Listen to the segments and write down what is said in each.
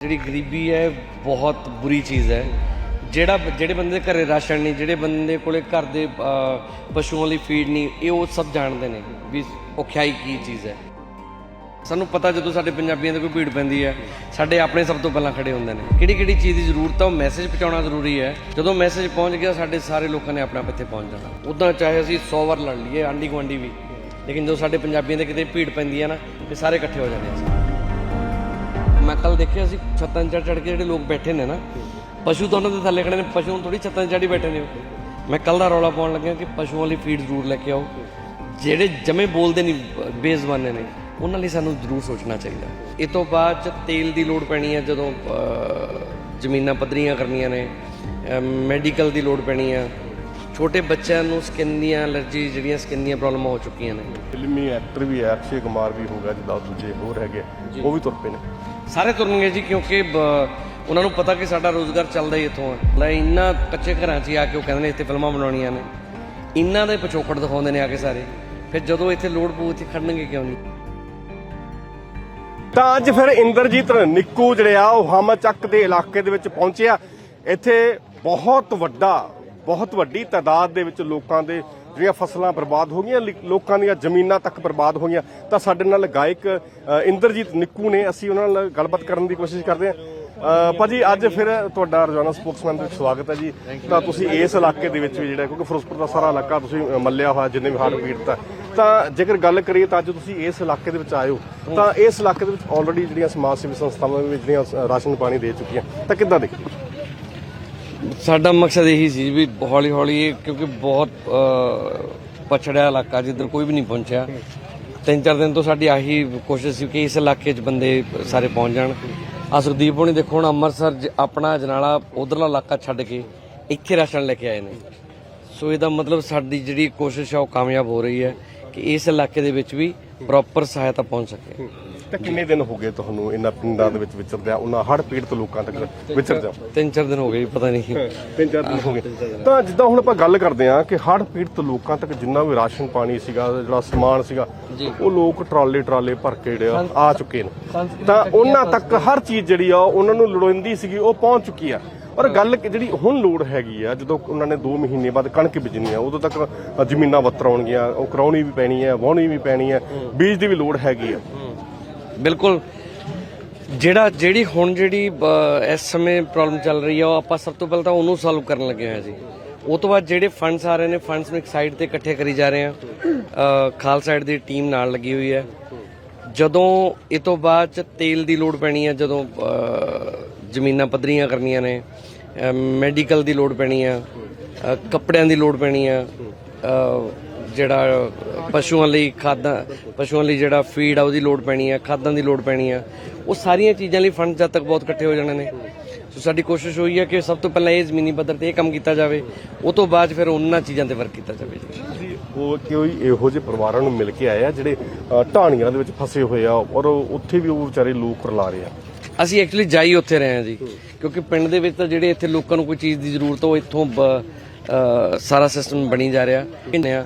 ਜਿਹੜੀ ਗਰੀਬੀ ਹੈ, ਬਹੁਤ ਬੁਰੀ ਚੀਜ਼ ਹੈ। ਜਿਹੜਾ ਜਿਹੜੇ ਬੰਦੇ ਦੇ ਘਰੇ ਰਾਸ਼ਨ ਨਹੀਂ, ਜਿਹੜੇ ਬੰਦੇ ਕੋਲੇ ਘਰ ਦੇ ਪਸ਼ੂਆਂ ਲਈ ਫੀਡ ਨਹੀਂ, ਇਹ ਉਹ ਸਭ ਜਾਣਦੇ ਨੇ ਵੀ ਔਖਿਆਈ ਕੀ ਚੀਜ਼ ਹੈ। ਸਾਨੂੰ ਪਤਾ ਜਦੋਂ ਸਾਡੇ ਪੰਜਾਬੀਆਂ ਦੇ ਕੋਈ ਭੀੜ ਪੈਂਦੀ ਹੈ, ਸਾਡੇ ਆਪਣੇ ਸਭ ਤੋਂ ਪਹਿਲਾਂ ਖੜੇ ਹੁੰਦੇ ਨੇ। ਕਿਹੜੀ ਕਿਹੜੀ ਚੀਜ਼ ਦੀ ਜ਼ਰੂਰਤ ਹੈ, ਉਹ ਮੈਸੇਜ ਪਹੁੰਚਾਉਣਾ ਜ਼ਰੂਰੀ ਹੈ। ਜਦੋਂ ਮੈਸੇਜ ਪਹੁੰਚ ਗਿਆ, ਸਾਡੇ ਸਾਰੇ ਲੋਕਾਂ ਨੇ ਆਪਣਾ ਇੱਥੇ ਪਹੁੰਚ ਜਾਣਾ। ਉਦਾਂ ਚਾਹੇ ਅਸੀਂ 100 ਵਾਰ ਲੜ ਲਈਏ ਆਂਢੀ ਗੁਆਂਢੀ ਵੀ। ਲੇਕਿਨ ਜਦੋਂ ਸਾਡੇ ਪੰਜਾਬੀਆਂ ਦੇ ਕਿਤੇ ਭੀੜ ਪੈਂਦੀ ਹੈ ਨਾ ਤੇ ਸਾਰੇ ਇਕੱਠੇ ਹੋ ਜਾਂਦੇ ਆ। ਮੈਂ ਕੱਲ ਦੇਖਿਆ ਸੀ ਛੱਤਾਂ ਚੜ ਚੜ ਕੇ ਜਿਹੜੇ ਲੋਕ ਬੈਠੇ ਨੇ ਨਾ ਪਸ਼ੂ ਤਾਂ ਉਹਨਾਂ ਦੇ ਥੱਲੇ ਖੜੇ ਨੇ ਪਸ਼ੂ ਥੋੜੀ ਛੱਤਾਂ 'ਚ ਚੜ੍ਹ ਹੀ ਬੈਠੇ ਨੇ। ਮੈਂ ਕੱਲ ਦਾ ਰੌਲਾ ਪਾਉਣ ਲੱਗਿਆ ਕਿ ਪਸ਼ੂਆਂ ਲਈ ਫੀਡ ਜ਼ਰੂਰ ਲੈ ਕੇ ਆਓ। ਜਿਹੜੇ ਜਮੇ ਬੋਲਦੇ ਨਹੀਂ ਬੇਜ਼ਬਾਨੇ ਨੇ ਉਹਨਾਂ ਲਈ ਸਾਨੂੰ ਜ਼ਰੂਰ ਸੋਚਣਾ ਚਾਹੀਦਾ। ਇਹ ਤੋਂ ਬਾਅਦ ਚ ਤੇਲ ਦੀ ਲੋੜ ਪੈਣੀ ਹੈ ਜਦੋਂ ਜ਼ਮੀਨਾਂ ਪੱਧਰੀਆਂ ਕਰਨੀਆਂ ਨੇ ਮੈਡੀਕਲ ਦੀ ਲੋੜ ਪੈਣੀ ਹੈ ਛੋਟੇ ਬੱਚਿਆਂ ਨੂੰ ਸਕਿਨ ਦੀਆਂ ਐਲਰਜੀ ਜਿਹੜੀਆਂ ਸਕਿਨ ਦੀਆਂ ਪ੍ਰੋਬਲਮਾਂ ਹੋ ਚੁੱਕੀਆਂ ਨੇ। ਫਿਲਮੀ ਐਕਟਰ ਵੀ ਹੈ ਅਕਸ਼ੇ ਕੁਮਾਰ ਵੀ ਹੋ ਗਿਆ ਜਿੱਦਾਂ ਦੂਜੇ ਹੋਰ ਹੈਗੇ ਉਹ ਵੀ ਤੁਰ ਪਏ ਨੇ। ਸਾਰੇ ਤੁਰਨਗੇ ਜੀ, ਕਿਉਂਕਿ ਉਹਨਾਂ ਨੂੰ ਪਤਾ ਕਿ ਸਾਡਾ ਰੋਜ਼ਗਾਰ ਚੱਲਦਾ ਹੀ ਇੱਥੋਂ ਹੈ ਲੈ, ਇੰਨਾ ਕੱਚੇ ਘਰਾਂ 'ਚ ਹੀ ਆ ਕੇ ਉਹ ਕਹਿੰਦੇ ਨੇ, ਇੱਥੇ ਫਿਲਮਾਂ ਬਣਾਉਣੀਆਂ ਨੇ। ਇਹਨਾਂ ਦੇ ਪਿਛੋਕੜ ਦਿਖਾਉਂਦੇ ਨੇ ਆ ਕੇ ਸਾਰੇ। ਫਿਰ ਜਦੋਂ ਇੱਥੇ ਲੋੜ ਪਊ, ਇੱਥੇ ਖੜਨਗੇ ਕਿਉਂ ਨਹੀਂ? ਤਾਂ ਅੱਜ ਫਿਰ ਇੰਦਰਜੀਤ ਨਿੱਕੂ ਜਿਹੜੇ ਆ, ਉਹ ਹਮ ਚੱਕ ਦੇ ਇਲਾਕੇ ਦੇ ਵਿੱਚ ਪਹੁੰਚਿਆ ਇੱਥੇ ਬਹੁਤ ਵੱਡਾ ਬਹੁਤ ਵੱਡੀ ਤਾਦਾਦ ਦੇ ਵਿੱਚ ਲੋਕਾਂ ਦੇ ਜਿਹੜੀਆਂ ਫਸਲਾਂ ਬਰਬਾਦ ਹੋ ਗਈਆਂ ਲਿ- ਲੋਕਾਂ ਦੀਆਂ ਜ਼ਮੀਨਾਂ ਤੱਕ ਬਰਬਾਦ ਹੋ ਗਈਆਂ। ਤਾਂ ਸਾਡੇ ਨਾਲ ਗਾਇਕ ਇੰਦਰਜੀਤ ਨਿੱਕੂ ਨੇ ਅਸੀਂ ਉਹਨਾਂ ਨਾਲ ਗੱਲਬਾਤ ਕਰਨ ਦੀ ਕੋਸ਼ਿਸ਼ ਕਰਦੇ ਹਾਂ। ਅ, ਭਾਜੀ ਅੱਜ ਫਿਰ ਤੁਹਾਡਾ ਰੋਜ਼ਾਨਾ ਸਪੋਕਸਮੈਨ ਦੇ ਵਿੱਚ ਸਵਾਗਤ ਹੈ ਜੀ। ਤਾਂ ਤੁਸੀਂ ਇਸ ਇਲਾਕੇ ਦੇ ਵਿੱਚ ਵੀ ਜਿਹੜਾ ਕਿਉਂਕਿ ਫਿਰੋਜ਼ਪੁਰ ਦਾ ਸਾਰਾ ਇਲਾਕਾ ਤੁਸੀਂ ਮੱਲਿਆ ਹੋਇਆ ਜਿੰਨੇ ਵੀ ਹੜ੍ਹ ਪੀੜਤ ਹੈ ਤਾਂ ਜੇਕਰ ਗੱਲ ਕਰੀਏ ਤਾਂ ਅੱਜ ਤੁਸੀਂ ਇਸ ਇਲਾਕੇ ਦੇ ਵਿੱਚ ਆਏ ਹੋ। ਤਾਂ ਇਸ ਇਲਾਕੇ ਦੇ ਵਿੱਚ ਆਲਰੇਡੀ ਜਿਹੜੀਆਂ ਸਮਾਜ ਸੇਵੀ ਸੰਸਥਾਵਾਂ ਵੀ ਜਿਹੜੀਆਂ ਅ, ਰਾਸ਼ਨ ਪਾਣੀ ਦੇ ਚੁੱਕੀਆਂ। ਤਾਂ ਕਿੱਦਾਂ ਦੇ ਸਾਡਾ ਮਕਸਦ ਇਹੀ ਸੀ ਵੀ ਹੌਲੀ ਹੌਲੀ ਇਹ, ਕਿਉਂਕਿ ਬਹੁਤ ਪਛੜਿਆ ਇਲਾਕਾ, ਜਿੱਧਰ ਕੋਈ ਵੀ ਨਹੀਂ ਪਹੁੰਚਿਆ। ਤਿੰਨ ਚਾਰ ਦਿਨ ਤੋਂ ਸਾਡੀ ਆਹੀ ਕੋਸ਼ਿਸ਼ ਸੀ ਕਿ ਇਸ ਇਲਾਕੇ 'ਚ ਬੰਦੇ ਸਾਰੇ ਪਹੁੰਚ ਜਾਣ। ਆ ਸੁਖਦੀਪ ਹੋਣੀ ਦੇਖੋ ਹੁਣ ਅੰਮ੍ਰਿਤਸਰ ਜ- ਆਪਣਾ ਜਨਾਲਾ ਉਧਰਲਾ ਇਲਾਕਾ ਛੱਡ ਕੇ ਇੱਥੇ ਰਾਸ਼ਨ ਲੈ ਕੇ ਆਏ ਨੇ। ਸੋ ਇਹਦਾ ਮਤਲਬ ਸਾਡੀ ਜਿਹੜੀ ਕੋਸ਼ਿਸ਼ ਆ ਉਹ ਕਾਮਯਾਬ ਹੋ ਰਹੀ ਹੈ ਕਿ ਇਸ ਇਲਾਕੇ ਦੇ ਵਿੱਚ ਵੀ ਪ੍ਰੋਪਰ ਸਹਾਇਤਾ ਪਹੁੰਚ ਸਕੇ। ਤਾਂ ਕਿੰਨੇ ਦਿਨ ਹੋ ਗਏ ਤੁਹਾਨੂੰ ਇਹਨਾਂ ਪਿੰਡਾਂ ਦੇ ਵਿੱਚ ਵਿਚਰਦਿਆਂ? ਉਹਨਾਂ ਹੜ੍ਹ ਪੀੜਤ ਲੋਕਾਂ ਤੱਕ ਵਿਚਰਦਿਆਂ? ਤਿੰਨ ਚਾਰ ਦਿਨ ਹੋ ਗਏ ਪਤਾ ਨਹੀਂ। ਤਿੰਨ ਚਾਰ ਦਿਨ ਹੋ ਗਏ। ਤਾਂ ਜਿੱਦਾਂ ਹੁਣ ਆਪਾਂ ਗੱਲ ਕਰਦੇ ਹਾਂ ਕਿ ਹੜ੍ਹ ਪੀੜਤ ਲੋਕਾਂ ਤੱਕ ਜਿੰਨਾ ਵੀ ਰਾਸ਼ਨ ਪਾਣੀ ਸੀਗਾ ਜਿਹੜਾ ਸਮਾਨ ਸੀਗਾ ਉਹ ਲੋਕ ਟਰਾਲੇ ਟਰਾਲੇ ਭਰ ਕੇ ਜਿਹੜੇ ਆ ਆ ਚੁੱਕੇ ਨੇ। ਤਾਂ ਉਹਨਾਂ ਤੱਕ ਹਰ ਚੀਜ਼ ਜਿਹੜੀ ਆ ਉਹਨਾਂ ਨੂੰ ਲੋੜੀਂਦੀ ਸੀਗੀ ਉਹ ਪਹੁੰਚ ਚੁੱਕੀ ਆ। ਪਰ ਗੱਲ ਕਿ ਜਿਹੜੀ ਹੁਣ ਲੋੜ ਹੈਗੀ ਆ ਜਦੋਂ ਉਹਨਾਂ ਨੇ 2 ਮਹੀਨੇ ਬਾਅਦ ਕਣਕ ਬੀਜਣੀ ਆ ਉਦੋਂ ਤੱਕ ਜ਼ਮੀਨਾਂ ਵੱਤਰ ਆਉਣਗੀਆਂ ਉਹ ਕਰਾਉਣੀ ਵੀ ਪੈਣੀ ਹੈ ਵਾਹਣੀ ਵੀ ਪੈਣੀ ਹੈ। ਬੀਜ ਦੀ ਵੀ ਲੋੜ ਹੈਗੀ ਆ। ਬਿਲਕੁਲ। ਜਿਹੜਾ ਜਿਹੜੀ ਹੁਣ ਜਿਹੜੀ ਇਸ ਸਮੇਂ ਪ੍ਰੋਬਲਮ ਚੱਲ ਰਹੀ ਆ ਉਹ ਆਪਾਂ ਸਭ ਤੋਂ ਪਹਿਲਾਂ ਤਾਂ ਉਹਨੂੰ ਸੋਲਵ ਕਰਨ ਲੱਗੇ ਹੋਏ ਆ ਜੀ। ਉਹ ਤੋਂ ਬਾਅਦ ਜਿਹੜੇ ਫੰਡਸ ਆ ਰਹੇ ਨੇ ਫੰਡਸ ਨੂੰ ਇੱਕ ਸਾਈਡ ਤੇ ਇਕੱਠੇ ਕਰੀ ਜਾ ਰਹੇ ਆ ਅ, ਖਾਲ ਸਾਈਡ ਦੀ ਟੀਮ ਨਾਲ ਲੱਗੀ ਹੋਈ ਹੈ। ਜਦੋਂ ਇਹ ਤੋਂ ਬਾਅਦ ਚ ਤੇਲ ਦੀ ਲੋੜ ਪੈਣੀ ਆ ਜਦੋਂ ਜ਼ਮੀਨਾਂ ਪੱਧਰੀਆਂ ਕਰਨੀਆਂ ਨੇ ਮੈਡੀਕਲ ਦੀ ਲੋੜ ਪੈਣੀ ਆ ਕੱਪੜਿਆਂ ਦੀ ਲੋੜ ਪੈਣੀ ਆ ਜਿਹੜਾ ਪਸ਼ੂਆਂ ਲਈ ਖਾਦਾਂ ਪਸ਼ੂਆਂ ਲਈ ਜਿਹੜਾ ਫੀਡ ਆ ਉਹਦੀ ਲੋੜ ਪੈਣੀ ਆ ਖਾਦਾਂ ਦੀ ਲੋੜ ਪੈਣੀ ਆ। ਉਹ ਸਾਰੀਆਂ ਚੀਜ਼ਾਂ ਲਈ ਫੰਡ ਜਦ ਤੱਕ ਬਹੁਤ ਇਕੱਠੇ ਹੋ ਜਾਣੇ ਨੇ। ਸੋ ਸਾਡੀ ਕੋਸ਼ਿਸ਼ ਹੋਈ ਹੈ ਕਿ ਸਭ ਤੋਂ ਪਹਿਲਾਂ ਇਹ ਜ਼ਮੀਨੀ ਪੱਧਰ ਤੇ ਇਹ ਕੰਮ ਕੀਤਾ ਜਾਵੇ। ਉਹ ਤੋਂ ਬਾਅਦ ਫਿਰ ਉਹਨਾਂ ਚੀਜ਼ਾਂ ਤੇ ਵਰਕ ਕੀਤਾ ਜਾਵੇ। ਜੀ ਉਹ ਕੋਈ ਇਹੋ ਜਿਹੇ ਪਰਿਵਾਰਾਂ ਨੂੰ ਮਿਲ ਕੇ ਆਏ ਆ ਜਿਹੜੇ ਢਾਣੀਆਂ ਦੇ ਵਿੱਚ ਫਸੇ ਹੋਏ ਆ ਔਰ ਉੱਥੇ ਵੀ ਉਹ ਵਿਚਾਰੇ ਲੋਕ ਰਲਾ ਰਹੇ ਆ। ਅਸੀਂ ਐਕਚੁਅਲੀ ਜਾਈ ਉੱਥੇ ਰਹੇ ਹਾਂ ਜੀ ਕਿਉਂਕਿ ਪਿੰਡ ਦੇ ਵਿੱਚ ਤਾਂ ਜਿਹੜੇ ਇੱਥੇ ਲੋਕਾਂ ਨੂੰ ਕੋਈ ਚੀਜ਼ ਦੀ ਜ਼ਰੂਰਤ ਹੋ ਇੱਥੋਂ ਸਾਰਾ ਸਿਸਟਮ ਬਣੀ ਜਾ ਰਿਹਾ। ਕਿੰਨੇ ਆ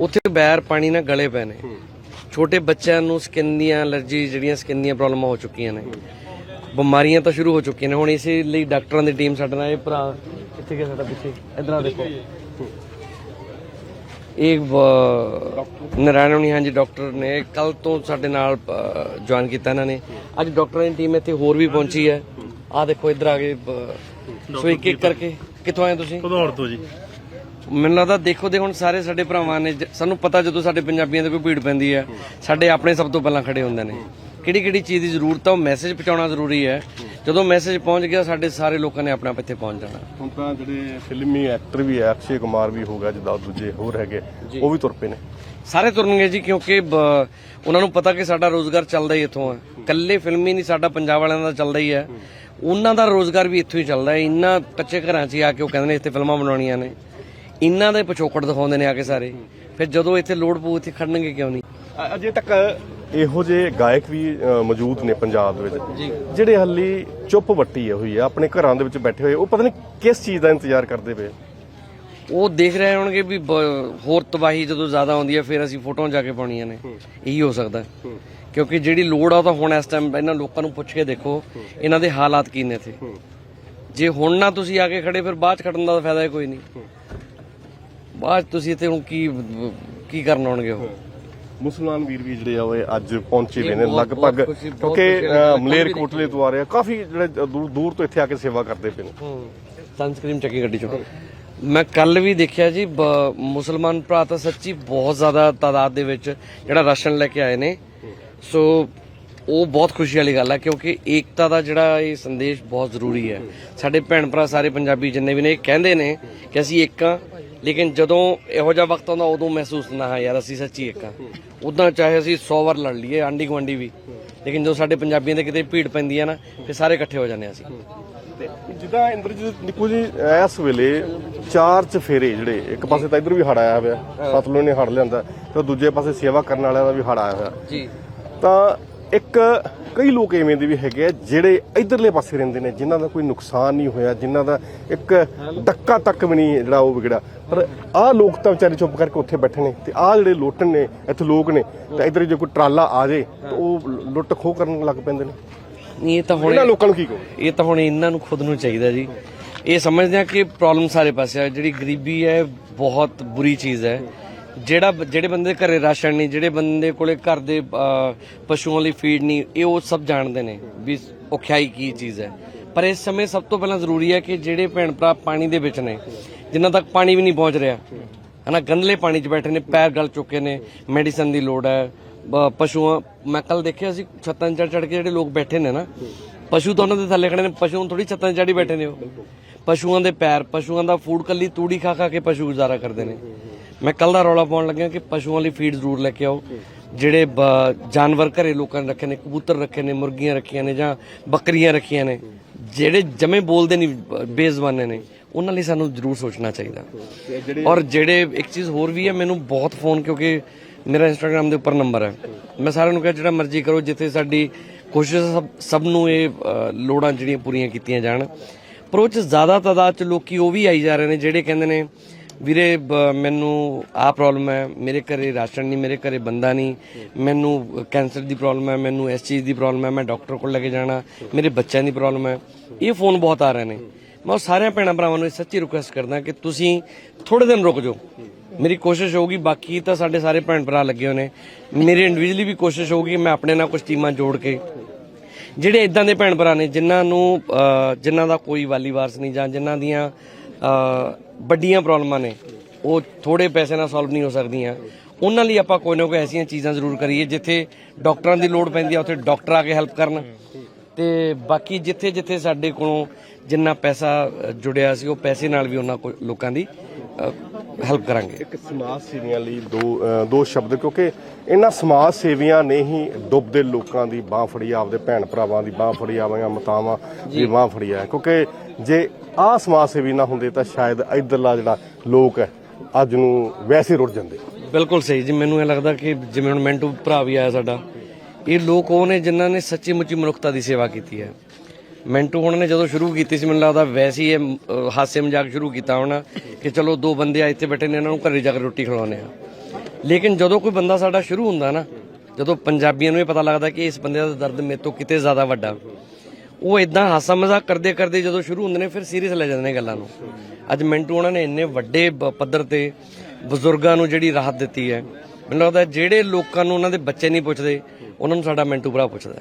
ਉੱਥੇ ਬੈਰ ਪਾਣੀ ਨਾਲ ਗਲੇ ਪਏ ਨੇ। ਛੋਟੇ ਬੱਚਿਆਂ ਨੂੰ ਸਕਿਨ ਦੀਆਂ ਐਲਰਜੀ ਜਿਹੜੀਆਂ ਸਕਿਨ ਦੀਆਂ ਪ੍ਰੋਬਲਮਾਂ ਹੋ ਚੁੱਕੀਆਂ ਨੇ। ਬਿਮਾਰੀਆਂ ਤਾਂ ਸ਼ੁਰੂ ਹੋ ਚੁੱਕੀਆਂ ਨੇ। ਹੁਣ ਇਸੇ ਲਈ ਡਾਕਟਰਾਂ ਦੀ ਟੀਮ ਸਾਡੇ ਨਾਲ ਇਹ ਭਰਾ ਕਿੱਥੇ ਗਿਆ ਸਾਡਾ ਪਿੱਛੇ? ਇਧਰ ਆ ਦੇਖੋ। ਇਹ ਨਾਰਾਇਣ ਹੁਣੀ ਹਾਂਜੀ ਡਾਕਟਰ ਨੇ ਕੱਲ ਤੋਂ ਸਾਡੇ ਨਾਲ ਜੁਆਇਨ ਕੀਤਾ ਇਹਨਾਂ ਨੇ। ਅੱਜ ਡਾਕਟਰਾਂ ਦੀ ਟੀਮ ਇੱਥੇ ਹੋਰ ਵੀ ਪਹੁੰਚੀ ਹੈ। ਆਹ ਦੇਖੋ ਇੱਧਰ ਆ ਗਏ ਸੋ ਇੱਕ ਇੱਕ ਕਰਕੇ। ਕਿੱਥੋਂ ਆਏ ਤੁਸੀਂ? ਭਦੌੜ ਤੋਂ ਜੀ। ਮੈਨੂੰ ਲੱਗਦਾ ਦੇਖੋ ਦੇ ਹੁਣ ਸਾਰੇ ਸਾਡੇ ਭਰਾਵਾਂ ਨੇ ਜ- ਸਾਨੂੰ ਪਤਾ ਜਦੋਂ ਸਾਡੇ ਪੰਜਾਬੀਆਂ ਦੇ ਕੋਈ ਭੀੜ ਪੈਂਦੀ ਹੈ ਸਾਡੇ ਆਪਣੇ ਸਭ ਤੋਂ ਪਹਿਲਾਂ ਖੜੇ ਹੁੰਦੇ ਨੇ। ਕਿਹੜੀ ਕਿਹੜੀ ਚੀਜ਼ ਦੀ ਜ਼ਰੂਰਤ ਹੈ ਉਹ ਮੈਸੇਜ ਪਹੁੰਚਾਉਣਾ ਜ਼ਰੂਰੀ ਹੈ। ਜਦੋਂ ਮੈਸੇਜ ਪਹੁੰਚ ਗਿਆ ਸਾਡੇ ਸਾਰੇ ਲੋਕਾਂ ਨੇ ਆਪਣਾ ਇੱਥੇ ਪਹੁੰਚ ਜਾਣਾ। ਹੁਣ ਤਾਂ ਜਿਹੜੇ ਫਿਲਮੀ ਐਕਟਰ ਵੀ ਹੈ ਅਕਸ਼ੇ ਕੁਮਾਰ ਵੀ ਹੋ ਗਿਆ ਜਿੱਦਾਂ ਦੂਜੇ ਹੋਰ ਹੈਗੇ ਉਹ ਵੀ ਤੁਰ ਪਏ ਨੇ। ਸਾਰੇ ਤੁਰਨਗੇ ਜੀ ਕਿਉਂਕਿ ਬ- ਉਹਨਾਂ ਨੂੰ ਪਤਾ ਕਿ ਸਾਡਾ ਰੋਜ਼ਗਾਰ ਚੱਲਦਾ ਹੀ ਇੱਥੋਂ ਹੈ ਕੱਲੇ ਫਿਲਮੀ ਨਹੀਂ ਸਾਡਾ ਪੰਜਾਬ ਵਾਲਿਆਂ ਦਾ ਚੱਲਦਾ ਹੀ ਹੈ। ਉਹਨਾਂ ਦਾ ਰੋਜ਼ਗਾਰ ਵੀ ਇੱਥੋਂ ਹੀ ਚੱਲਦਾ ਹੈ। ਇੰਨਾ ਕੱਚੇ ਘਰਾਂ 'ਚ ਹੀ ਆ ਕੇ ਉਹ ਕਹਿੰਦੇ ਨੇ ਇੱਥੇ ਫਿਲਮਾਂ ਬਣਾਉਣੀਆਂ ਨੇ। ਇਹਨਾਂ ਦੇ ਪਿਛੋਕੜ ਦਿਖਾਉਂਦੇ ਨੇ ਆ ਕੇ ਸਾਰੇ। ਫਿਰ ਜਦੋਂ ਇੱਥੇ ਲੋੜ ਪਊ ਇੱਥੇ ਖੜਨਗੇ ਕਿਉਂ ਨਹੀਂ? ਅਜੇ ਤੱਕ ਇਹੋ ਜਿਹੇ ਗਾਇਕ ਵੀ ਮੌਜੂਦ ਨੇ ਪੰਜਾਬ ਦੇ ਵਿੱਚ। ਜਿਹੜੇ ਹਾਲੀ ਚੁੱਪ ਵੱਟੀ ਹੋਈ ਆ ਆਪਣੇ ਘਰਾਂ ਦੇ ਵਿੱਚ ਬੈਠੇ ਹੋਏ ਉਹ ਪਤਾ ਨਹੀਂ ਕਿਸ ਚੀਜ਼ ਦਾ ਇੰਤਜ਼ਾਰ ਕਰਦੇ ਪਏ? ਉਹ ਦੇਖ ਰਹੇ ਹੋਣਗੇ ਵੀ ਹੋਰ ਤਬਾਹੀ ਜਦੋਂ ਜ਼ਿਆਦਾ ਆਉਂਦੀ ਹੈ ਫਿਰ ਅਸੀਂ ਫੋਟੋਆਂ ਜਾ ਕੇ ਪਾਉਣੀਆਂ ਨੇ। ਇਹੀ ਹੋ ਸਕਦਾ। ਕਿਉਂਕਿ ਜਿਹੜੀ ਲੋੜ ਆ ਤਾਂ ਹੁਣ ਇਸ ਟਾਈਮ ਇਹਨਾਂ ਲੋਕਾਂ ਨੂੰ ਪੁੱਛ ਕੇ ਦੇਖੋ ਇਹਨਾਂ ਦੇ ਹਾਲਾਤ ਕੀ ਨੇ ਇੱਥੇ। ਜੇ ਹੁਣ ਨਾ ਤੁਸੀਂ ਆ ਕੇ ਖੜੇ ਫਿਰ ਬਾਅਦ ਚ ਖੜਨ ਦਾ ਫਾਇਦਾ ਹੀ ਕੋਈ ਨਹੀਂ। ਬਾਅਦ 'ਚ ਤੁਸੀਂ ਇੱਥੇ ਹੁਣ ਕੀ ਕੀ ਕਰਨ ਆਉਣਗੇ ਉਹ? ਮੁਸਲਮਾਨ ਵੀਰ ਵੀ ਜਿਹੜੇ ਆ ਉਹ ਅੱਜ ਪਹੁੰਚੇ ਹੋਏ ਨੇ ਲਗਭਗ ਕਿਉਂਕਿ। ਅ, ਮਲੇਰਕੋਟਲੇ ਤੋਂ ਆ ਰਹੇ ਆ। ਕਾਫੀ ਜਿਹੜੇ ਦੂਰ ਦੂਰ ਤੋਂ ਇੱਥੇ ਆ ਕੇ ਸੇਵਾ ਕਰਦੇ ਪਏ ਨੇ। ਸਨਸਕ੍ਰੀਨ ਚੱਕੀ ਗੱਡੀ ਚੋਂ। ਮੈਂ ਕੱਲ ਵੀ ਦੇਖਿਆ ਜੀ ਮੁਸਲਮਾਨ ਭਰਾ ਤਾਂ ਸੱਚੀ ਬਹੁਤ ਜ਼ਿਆਦਾ ਤਾਦਾਦ ਦੇ ਵਿੱਚ ਜਿਹੜਾ ਰਾਸ਼ਨ ਲੈ ਕੇ ਆਏ ਨੇ। ਸੋ ਉਹ ਬਹੁਤ ਖੁਸ਼ੀ ਵਾਲੀ ਗੱਲ ਹੈ ਕਿਉਂਕਿ ਏਕਤਾ ਦਾ ਜਿਹੜਾ ਇਹ ਸੰਦੇਸ਼ ਬਹੁਤ ਜ਼ਰੂਰੀ ਹੈ। ਸਾਡੇ ਭੈਣ ਭਰਾ ਸਾਰੇ ਪੰਜਾਬੀ ਜਿੰਨੇ ਵੀ ਨੇ ਇਹ ਕਹਿੰਦੇ ਨੇ ਕਿ ਅਸੀਂ ਇੱਕ ਲੇਕਿਨ ਜਦੋਂ ਇਹੋ ਜਿਹਾ ਵਕਤ ਆਉਂਦਾ ਉਦੋਂ ਮਹਿਸੂਸ ਨਾ ਯਾਰ ਅਸੀਂ ਸੱਚੀ ਇੱਕ ਹਾਂ। ਉਦਾਂ ਚਾਹੇ ਅਸੀਂ 100 ਵਾਰ ਲੜ ਲਈਏ ਆਂਢੀ ਗੁਆਂਢੀ ਵੀ। ਲੇਕਿਨ ਜਦੋਂ ਸਾਡੇ ਪੰਜਾਬੀਆਂ ਦੇ ਕਿਤੇ ਭੀੜ ਪੈਂਦੀ ਹੈ ਨਾ ਫਿਰ ਸਾਰੇ ਇਕੱਠੇ ਹੋ ਜਾਂਦੇ ਹਾਂ ਅਸੀਂ। ਜਿੱਦਾਂ ਇੰਦਰਜੀਤ ਨਿੱਕੂ ਜੀ ਇਸ ਵੇਲੇ ਚਾਰ ਚਫੇਰੇ ਜਿਹੜੇ ਇੱਕ ਪਾਸੇ ਤਾਂ ਇਧਰ ਵੀ ਹੜ ਆਇਆ ਹੋਇਆ ਸਤਲੁਜ ਨੇ ਹੜ ਲਿਆਂਦਾ ਤੇ ਦੂਜੇ ਪਾਸੇ ਸੇਵਾ ਕਰਨ ਵਾਲਿਆਂ ਦਾ ਵੀ ਹੜ ਆਇਆ ਹੋਇਆ। ਜੀ। ਤਾਂ ਇੱਕ ਕਈ ਲੋਕ ਐਵੇਂ ਦੇ ਵੀ ਹੈਗੇ ਆ ਜਿਹੜੇ ਇਧਰਲੇ ਪਾਸੇ ਰਹਿੰਦੇ ਨੇ ਜਿਨ੍ਹਾਂ ਦਾ ਕੋਈ ਨੁਕਸਾਨ ਨਹੀਂ ਹੋਇਆ ਜਿਨ੍ਹਾਂ ਦਾ ਇੱਕ ਟੱਕਾ ਤੱਕ ਵੀ ਨਹੀਂ ਜਿਹੜਾ ਉਹ ਵਿਗੜਿਆ। ਪਰ ਆਹ ਲੋਕ ਤਾਂ ਵਿਚਾਰੇ ਚੁੱਪ ਕਰਕੇ ਉੱਥੇ ਬੈਠੇ ਨੇ ਤੇ ਆਹ ਜਿਹੜੇ ਲੋਟਣ ਨੇ ਇੱਥੇ ਲੋਕ ਨੇ ਤਾਂ ਇਧਰ ਜੇ ਕੋਈ ਟਰਾਲਾ ਆ ਜੇ ਤਾਂ ਉਹ ਲੁੱਟ ਖੋਹ ਕਰਨ ਲੱਗ ਪੈਂਦੇ ਨੇ। ਨਹੀਂ ਇਹ ਤਾਂ ਹੁਣ ਇਹਨਾਂ ਲੋਕਾਂ ਨੂੰ ਕੀ ਕਹੋ ਇਹ ਤਾਂ ਹੁਣ ਇਹਨਾਂ ਨੂੰ ਖੁਦ ਨੂੰ ਚਾਹੀਦਾ ਜੀ। ਇਹ ਸਮਝਦੇ ਆ ਕਿ ਪ੍ਰੋਬਲਮ ਸਾਰੇ ਪਾਸੇ ਆ। ਜਿਹੜੀ ਗਰੀਬੀ ਹੈ ਬਹੁਤ ਬੁਰੀ ਚੀਜ਼ ਹੈ। ਜਿਹੜਾ ਜਿਹੜੇ ਬੰਦੇ ਦੇ ਘਰੇ ਰਾਸ਼ਨ ਨਹੀਂ, ਜਿਹੜੇ ਬੰਦੇ ਕੋਲੇ ਘਰ ਦੇ ਪਸ਼ੂਆਂ ਲਈ ਫੀਡ ਨਹੀਂ, ਇਹ ਉਹ ਸਭ ਜਾਣਦੇ ਨੇ ਵੀ ਔਖਿਆਈ ਕੀ ਚੀਜ਼ ਹੈ। ਪਰ ਇਸ ਸਮੇਂ ਸਭ ਤੋਂ ਪਹਿਲਾਂ ਜ਼ਰੂਰੀ ਹੈ ਕਿ ਜਿਹੜੇ ਭੈਣ ਭਰਾ ਪਾਣੀ ਦੇ ਵਿੱਚ ਨੇ ਜਿਨ੍ਹਾਂ ਤੱਕ ਪਾਣੀ ਵੀ ਨਹੀਂ ਪਹੁੰਚ ਰਿਹਾ, ਹਨਾ ਗੰਦਲੇ ਪਾਣੀ 'ਚ ਬੈਠੇ ਨੇ, ਪੈਰ ਗਲ ਚੁੱਕੇ ਨੇ ਮੈਡੀਸਨ ਦੀ ਲੋੜ ਹੈ ਪਸ਼ੂਆਂ, ਮੈਂ ਕੱਲ ਦੇਖਿਆ ਸੀ ਛੱਤਾਂ ਚੜ ਚੜ ਕੇ ਜਿਹੜੇ ਲੋਕ ਬੈਠੇ ਨੇ ਨਾ, ਪਸ਼ੂ ਤਾਂ ਉਹਨਾਂ ਦੇ ਥੱਲੇ ਖੜੇ ਨੇ, ਪਸ਼ੂ ਥੋੜੀ ਛੱਤਾਂ ਚੜੀ ਬੈਠੇ ਨੇ ਉਹ। ਪਸ਼ੂਆਂ ਦੇ ਪੈਰ, ਪਸ਼ੂਆਂ ਦਾ ਫੂਡ ਕੱਲੀ ਤੂੜੀ ਖਾ ਖਾ ਕੇ ਪਸ਼ੂ ਗੁਜ਼ਾਰਾ ਕਰਦੇ ਨੇ। ਮੈਂ ਕੱਲ ਦਾ ਰੌਲਾ ਪਾਉਣ ਲੱਗਿਆ ਕਿ ਪਸ਼ੂਆਂ ਲਈ ਫੀਡ ਜ਼ਰੂਰ ਲੈ ਕੇ ਆਓ। ਜਿਹੜੇ ਜਾਨਵਰ ਘਰੇ ਲੋਕਾਂ ਨੇ ਰੱਖੇ ਨੇ ਕਬੂਤਰ ਰੱਖੇ ਨੇ ਮੁਰਗੀਆਂ ਰੱਖੀਆਂ ਨੇ ਜਾਂ ਬੱਕਰੀਆਂ ਰੱਖੀਆਂ ਨੇ ਜਿਹੜੇ ਜਮੇ ਬੋਲਦੇ ਨਹੀਂ ਬੇਜ਼ਬਾਨੇ ਨੇ ਉਹਨਾਂ ਲਈ ਸਾਨੂੰ ਜ਼ਰੂਰ ਸੋਚਣਾ ਚਾਹੀਦਾ। ਔਰ ਜਿਹੜੇ ਇੱਕ ਚੀਜ਼ ਹੋਰ ਵੀ ਹੈ ਮੈਨੂੰ ਬਹੁਤ ਫੋਨ ਕਿਉਂਕਿ ਮੇਰਾ ਇੰਸਟਾਗ੍ਰam ਦੇ ਉੱਪਰ ਨੰਬਰ ਹੈ। ਮੈਂ ਸਾਰਿਆਂ ਨੂੰ ਕਿਹਾ ਜਿਹੜਾ ਮਰਜ਼ੀ ਕਰੋ ਜਿੱਥੇ ਸਾਡੀ ਕੋਸ਼ਿਸ਼ ਸਭ ਸਭ ਨੂੰ ਇਹ ਲੋੜਾਂ ਜਿਹੜੀਆਂ ਪੂਰੀਆਂ ਕੀਤੀਆਂ ਜਾਣ। ਪਰ ਉਹ ਚ ਜ਼ਿਆਦਾ ਤਾਦਾਦ ਚ ਲੋਕੀ ਉਹ ਵੀ ਆਈ ਜਾ ਰਹੇ ਨੇ ਜਿਹੜੇ ਕਹਿੰਦੇ ਨੇ ਵੀਰੇ ਮੈਨੂੰ ਆਹ ਪ੍ਰੋਬਲਮ ਹੈ। ਮੇਰੇ ਘਰੇ ਰਾਸ਼ਨ ਨਹੀਂ ਮੇਰੇ ਘਰੇ ਬੰਦਾ ਨਹੀਂ। ਮੈਨੂੰ ਕੈਂਸਰ ਦੀ ਪ੍ਰੋਬਲਮ ਹੈ ਮੈਨੂੰ ਇਸ ਚੀਜ਼ ਦੀ ਪ੍ਰੋਬਲਮ ਹੈ ਮੈਂ ਡਾਕਟਰ ਕੋਲ ਲੈ ਕੇ ਜਾਣਾ। ਮੇਰੇ ਬੱਚਿਆਂ ਦੀ ਪ੍ਰੋਬਲਮ ਹੈ। ਇਹ ਫੋਨ ਬਹੁਤ ਆ ਰਹੇ ਨੇ। ਮੈਂ ਉਹ ਸਾਰਿਆਂ ਭੈਣਾਂ ਭਰਾਵਾਂ ਨੂੰ ਇਹ ਸੱਚੀ ਰਿਕੁਐਸਟ ਕਰਦਾ ਕਿ ਤੁਸੀਂ ਥੋੜੇ ਦਿਨ ਰੁਕ ਜਾਓ। ਮੇਰੀ ਕੋਸ਼ਿਸ਼ ਹੋਊਗੀ ਬਾਕੀ ਤਾਂ ਸਾਡੇ ਸਾਰੇ ਭੈਣ ਭਰਾ ਲੱਗੇ ਹੋਏ ਨੇ। ਮੇਰੇ ਇੰਡੀਵਿਜੂਅਲੀ ਵੀ ਕੋਸ਼ਿਸ਼ ਹੋਊਗੀ ਮੈਂ ਆਪਣੇ ਨਾਲ ਕੁਝ ਟੀਮਾਂ ਜੋੜ ਕੇ। ਜਿਹੜੇ ਇਦਾਂ ਦੇ ਭੈਣ ਭਰਾ ਨੇ ਜਿਨ੍ਹਾਂ ਨੂੰ ਅਹ, ਜਿਨ੍ਹਾਂ ਦਾ ਕੋਈ ਵਾਲੀ ਵਾਰਸ ਨਹੀਂ ਜਾਂ ਜਿਨ੍ਹਾਂ ਦੀਆਂ ਵੱਡੀਆਂ ਪ੍ਰੋਬਲਮਾਂ ਨੇ। ਉਹ ਥੋੜੇ ਪੈਸੇ ਨਾਲ ਸੋਲਵ ਨਹੀਂ ਹੋ ਸਕਦੀਆਂ। ਉਹਨਾਂ ਲਈ ਆਪਾਂ ਕੋਈ ਨਾ ਕੋਈ ਐਸੀਆਂ ਚੀਜ਼ਾਂ ਜ਼ਰੂਰ ਕਰੀਏ ਜਿੱਥੇ ਡਾਕਟਰਾਂ ਦੀ ਲੋੜ ਪੈਂਦੀ ਆ ਉੱਥੇ ਡਾਕਟਰ ਆ ਕੇ ਹੈਲਪ ਕਰਨ। ਤੇ ਬਾਕੀ ਜਿੱਥੇ ਜਿੱਥੇ ਸਾਡੇ ਕੋਲੋਂ ਜਿੰਨਾ ਪੈਸਾ ਜੁੜਿਆ ਸੀ ਉਹ ਪੈਸੇ ਨਾਲ ਵੀ ਉਹਨਾਂ ਲੋਕਾਂ ਦੀ ਹੈਲਪ ਕਰਾਂਗੇ। ਇੱਕ ਸਮਾਜ ਸੇਵੀਆਂ ਲਈ ਦੋ ਦੋ ਸ਼ਬਦ ਕਿਉਂਕਿ ਇਹਨਾਂ ਸਮਾਜ ਸੇਵੀਆਂ ਨੇ ਹੀ ਡੁੱਬਦੇ ਲੋਕਾਂ ਦੀ ਬਾਹ ਫੜੀ ਆਪਦੇ ਭੈਣ ਭਰਾਵਾਂ ਦੀ ਬਾਹ ਫੜੀ ਆਵਾਂਗਾ ਮਤਾਵਾਂ ਦੀ ਬਾਹ ਫੜੀ ਆ। ਕਿਉਂਕਿ ਜੇ ਆਹ ਸਮਾਜ ਸੇਵੀ ਨਾ ਹੁੰਦੇ ਤਾਂ ਸ਼ਾਇਦ ਇਧਰਲਾ ਜਿਹੜਾ ਲੋਕ ਹੈ ਅੱਜ ਨੂੰ ਵੈਸੇ ਰੁੜ ਜਾਂਦੇ। ਬਿਲਕੁਲ ਸਹੀ ਜੀ ਮੈਨੂੰ ਇਹ ਲੱਗਦਾ ਕਿ ਜਿਵੇਂ ਹੁਣ ਮੈਂਟੂ ਭਰਾ ਵੀ ਆਇਆ ਸਾਡਾ ਇਹ ਲੋਕ ਉਹ ਨੇ ਜਿਨ੍ਹਾਂ ਨੇ ਸੱਚੀ ਮੁੱਚੀ ਮਨੁੱਖਤਾ ਦੀ ਸੇਵਾ ਕੀਤੀ ਹੈ। ਮੈਂਟੂ ਹੁਣ ਨੇ ਜਦੋਂ ਸ਼ੁਰੂ ਕੀਤੀ ਸੀ ਮੈਨੂੰ ਲੱਗਦਾ ਵੈਸੇ ਹੀ ਇਹ ਅਹ, ਹਾਸੇ ਮਜ਼ਾਕ ਸ਼ੁਰੂ ਕੀਤਾ ਹੋਣਾ ਕਿ ਚਲੋ ਦੋ ਬੰਦੇ ਆ ਇੱਥੇ ਬੈਠੇ ਨੇ ਇਹਨਾਂ ਨੂੰ ਘਰੇ ਜਾ ਕੇ ਰੋਟੀ ਖਿਲਾਉਂਦੇ ਆ। ਲੇਕਿਨ ਜਦੋਂ ਕੋਈ ਬੰਦਾ ਸਾਡਾ ਸ਼ੁਰੂ ਹੁੰਦਾ ਨਾ ਜਦੋਂ ਪੰਜਾਬੀਆਂ ਨੂੰ ਇਹ ਪਤਾ ਲੱਗਦਾ ਕਿ ਇਸ ਬੰਦੇ ਦਾ ਦਰਦ ਮੇਰੇ ਤੋਂ ਕਿਤੇ ਜ਼ਿਆਦਾ ਵੱਡਾ ਉਹ ਇਦਾਂ ਹਾਸਾ ਮਜ਼ਾਕ ਕਰਦੇ ਕਰਦੇ ਜਦੋਂ ਸ਼ੁਰੂ ਹੁੰਦੇ ਨੇ, ਫਿਰ ਸੀਰੀਅਸ ਲੈ ਜਾਂਦੇ ਨੇ ਗੱਲਾਂ ਨੂੰ। ਅੱਜ ਮਿੰਟੂ ਉਹਨਾਂ ਨੇ ਇੰਨੇ ਵੱਡੇ ਬ- ਪੱਧਰ ਤੇ ਬਜ਼ੁਰਗਾਂ ਨੂੰ ਜਿਹੜੀ ਰਾਹਤ ਦਿੱਤੀ ਹੈ, ਮੈਨੂੰ ਲੱਗਦਾ ਜਿਹੜੇ ਲੋਕਾਂ ਨੂੰ ਉਹਨਾਂ ਦੇ ਬੱਚੇ ਨਹੀਂ ਪੁੱਛਦੇ, ਉਹਨਾਂ ਨੂੰ ਸਾਡਾ ਮਿੰਟੂ ਭਰਾ ਪੁੱਛਦਾ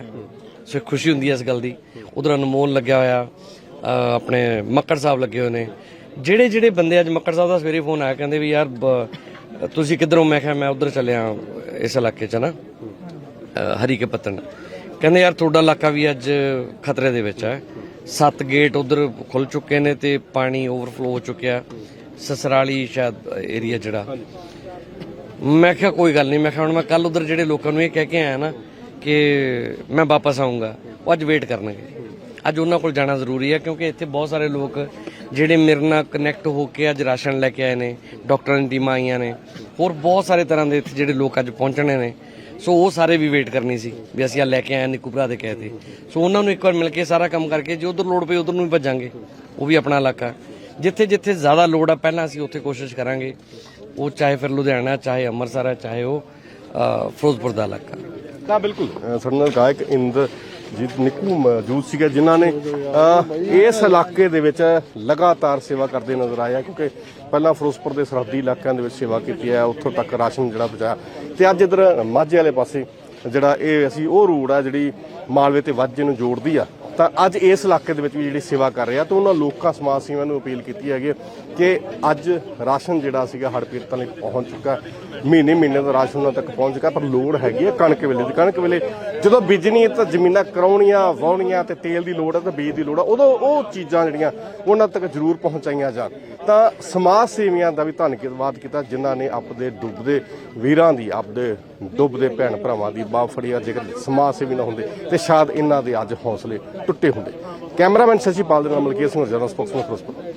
ਸੋ ਖੁਸ਼ੀ ਹੁੰਦੀ ਹੈ ਇਸ ਗੱਲ ਦੀ। ਉਧਰ ਅਨਮੋਲ ਲੱਗਿਆ ਹੋਇਆ ਆਪਣੇ ਮੱਕੜ ਸਾਹਿਬ ਲੱਗੇ ਹੋਏ ਨੇ। ਜਿਹੜੇ ਜਿਹੜੇ ਬੰਦੇ ਅੱਜ ਮੱਕੜ ਸਾਹਿਬ ਦਾ ਸਵੇਰੇ ਫੋਨ ਆਇਆ, ਕਹਿੰਦੇ ਵੀ ਯਾਰ, ਬ- ਤੁਸੀਂ ਕਿੱਧਰੋਂ? ਮੈਂ ਕਿਹਾ, ਮੈਂ ਉਧਰ ਚੱਲਿਆ ਇਸ ਇਲਾਕੇ 'ਚ ਨਾ ਹਰੀ ਕੇ ਪੱਤਣ। ਕਹਿੰਦੇ ਯਾਰ ਤੁਹਾਡਾ ਇਲਾਕਾ ਵੀ ਅੱਜ ਖਤਰੇ ਦੇ ਵਿੱਚ ਹੈ। ਸੱਤ ਗੇਟ ਉਧਰ ਖੁੱਲ ਚੁੱਕੇ ਨੇ ਤੇ ਪਾਣੀ ਓਵਰਫਲੋ ਹੋ ਚੁੱਕਿਆ। ਸਸਰਾਲੀ ਸ਼ਾਇਦ ਏਰੀਆ ਜਿਹੜਾ। ਮੈਂ ਕਿਹਾ ਕੋਈ ਗੱਲ ਨਹੀਂ, ਮੈਂ ਕਿਹਾ ਹੁਣ ਮੈਂ ਕੱਲ ਉਧਰ ਜਿਹੜੇ ਲੋਕਾਂ ਨੂੰ ਇਹ ਕਹਿ ਕੇ ਆਇਆ ਨਾ ਕਿ ਮੈਂ ਵਾਪਸ ਆਉਂਗਾ ਉਹ ਅੱਜ ਵੇਟ ਕਰਨਗੇ। ਅੱਜ ਉਹਨਾਂ ਕੋਲ ਜਾਣਾ ਜ਼ਰੂਰੀ ਹੈ ਕਿਉਂਕਿ ਇੱਥੇ ਬਹੁਤ ਸਾਰੇ ਲੋਕ ਜਿਹੜੇ ਮੇਰੇ ਨਾਲ ਕਨੈਕਟ ਹੋ ਕੇ ਅੱਜ ਰਾਸ਼ਨ ਲੈ ਕੇ ਆਏ ਨੇ, ਡਾਕਟਰਾਂ ਦੀ ਟੀਮਾਂ ਆਈਆਂ ਨੇ। ਹੋਰ ਬਹੁਤ ਸਾਰੇ ਤਰ੍ਹਾਂ ਦੇ ਇੱਥੇ ਜਿਹੜੇ ਲੋਕ ਅੱਜ ਪਹੁੰਚਣੇ ਨੇ। ਸੋ ਉਹ ਸਾਰੇ ਵੀ ਵੇਟ ਕਰਨੀ ਸੀ ਵੀ ਅਸੀਂ ਆ ਲੈ ਕੇ ਆਏ ਨਿੱਕੂ ਭਰਾ ਦੇ ਕਹੇ ਤੇ। ਸੋ ਉਹਨਾਂ ਨੂੰ ਇੱਕ ਵਾਰ ਮਿਲ ਕੇ ਸਾਰਾ ਕੰਮ ਕਰਕੇ, ਜੇ ਉਧਰ ਲੋੜ ਪਈ ਉਧਰ ਨੂੰ ਵੀ ਭੱਜਾਂਗੇ, ਉਹ ਵੀ ਆਪਣਾ ਇਲਾਕਾ ਜਿੱਥੇ ਜਿੱਥੇ ਜ਼ਿਆਦਾ ਲੋੜ ਆ, ਪਹਿਲਾਂ ਅਸੀਂ ਉੱਥੇ ਕੋਸ਼ਿਸ਼ ਕਰਾਂਗੇ, ਉਹ ਚਾਹੇ ਫਿਰ ਲੁਧਿਆਣਾ, ਚਾਹੇ ਅੰਮ੍ਰਿਤਸਰ ਹੈ, ਚਾਹੇ ਉਹ ਫਿਰੋਜ਼ਪੁਰ ਦਾ ਇਲਾਕਾ। ਤਾਂ ਬਿਲਕੁਲ ਸਾਡੇ ਨਾਲ ਗਾਇਕ ਇੰਦਰਜੀਤ ਨਿੱਕੂ ਮੌਜੂਦ ਸੀਗਾ, ਜਿਨ੍ਹਾਂ ਨੇ ਇਸ ਇਲਾਕੇ ਦੇ ਵਿੱਚ ਲਗਾਤਾਰ ਸੇਵਾ ਕਰਦੇ ਨਜ਼ਰ ਆਇਆ ਕਿਉਂਕਿ ਪਹਿਲਾਂ ਫਿਰੋਜ਼ਪੁਰ ਦੇ ਸਰਹੱਦੀ ਇਲਾਕਿਆਂ ਦੇ ਵਿੱਚ ਸੇਵਾ ਕੀਤੀ ਹੈ, ਉੱਥੋਂ ਤੱਕ ਰਾਸ਼ਨ ਜਿਹੜਾ ਪਹੁੰਚਾਇਆ ਤੇ ਅੱਜ ਇਧਰ ਮਾਝੇ ਵਾਲੇ ਪਾਸੇ ਜਿਹੜਾ ਇਹ ਅਸੀਂ ਉਹ ਰੋਡ ਆ, ਜਿਹੜੀ ਮਾਲਵੇ ਤੇ ਵਾਜੇ ਨੂੰ ਜੋੜਦੀ ਆ, ਤਾਂ ਅੱਜ ਇਸ ਇਲਾਕੇ ਦੇ ਵਿੱਚ ਵੀ ਜਿਹੜੀ ਸੇਵਾ ਕਰ ਰਿਹਾ ਤਾਂ ਉਹਨਾਂ ਲੋਕਾਂ, ਸਮਾਜ ਸੇਵਾ ਨੂੰ ਅਪੀਲ ਕੀਤੀ ਹੈਗੀ ਕਿ ਅੱਜ ਰਾਸ਼ਨ ਜਿਹੜਾ ਸੀਗਾ ਹੜ੍ਹ ਪੀੜਤਾਂ ਲਈ ਪਹੁੰਚ ਚੁੱਕਾ ਮਹੀਨੇ ਮਹੀਨੇ ਦਾ ਰਾਸ਼ਨ ਉਹਨਾਂ ਤੱਕ ਪਹੁੰਚ ਚੁੱਕਾ ਪਰ ਲੋੜ ਹੈਗੀ ਹੈ ਕਣਕ ਵੇਲੇ ਦੀ। ਕਣਕ ਵੇਲੇ ਜਦੋਂ ਬੀਜਣੀ ਹੈ ਤਾਂ ਜ਼ਮੀਨਾਂ ਕਰਾਉਣੀਆਂ ਵਾਉਣੀਆਂ ਤੇ ਤੇਲ ਦੀ ਲੋੜ ਹੈ ਤੇ ਬੀਜ ਦੀ ਲੋੜ ਹੈ। ਉਦੋਂ ਉਹ ਚੀਜ਼ਾਂ ਜਿਹੜੀਆਂ ਉਹਨਾਂ ਤੱਕ ਜ਼ਰੂਰ ਪਹੁੰਚਾਈਆਂ ਜਾਣ। ਤਾਂ ਸਮਾਜ ਸੇਵੀਆਂ ਦਾ ਵੀ ਧੰਨਵਾਦ ਕੀਤਾ, ਜਿਨ੍ਹਾਂ ਨੇ ਆਪਦੇ ਡੁੱਬਦੇ ਵੀਰਾਂ ਦੀ, ਆਪਦੇ ਡੁੱਬਦੇ ਭੈਣ ਭਰਾਵਾਂ ਦੀ ਬਾਹ ਫੜੀ ਆ, ਜੇਕਰ ਸਮਾਜ ਸੇਵੀ ਨਾ ਹੁੰਦੇ ਤੇ ਸ਼ਾਇਦ ਇਹਨਾਂ ਦੇ ਅੱਜ ਹੌਸਲੇ ਟੁੱਟੇ ਹੁੰਦੇ। ਕੈਮਰਾਮੈਨ ਸ਼ਸ਼ੀ ਪਾਲ ਦੇ ਨਾਲ ਮਲਕੀਤ ਸਿੰਘ, ਜਨਰਲ ਸਪੋਕਸਮੈਨ ਫਿਰੋਜ਼ਪੁਰ।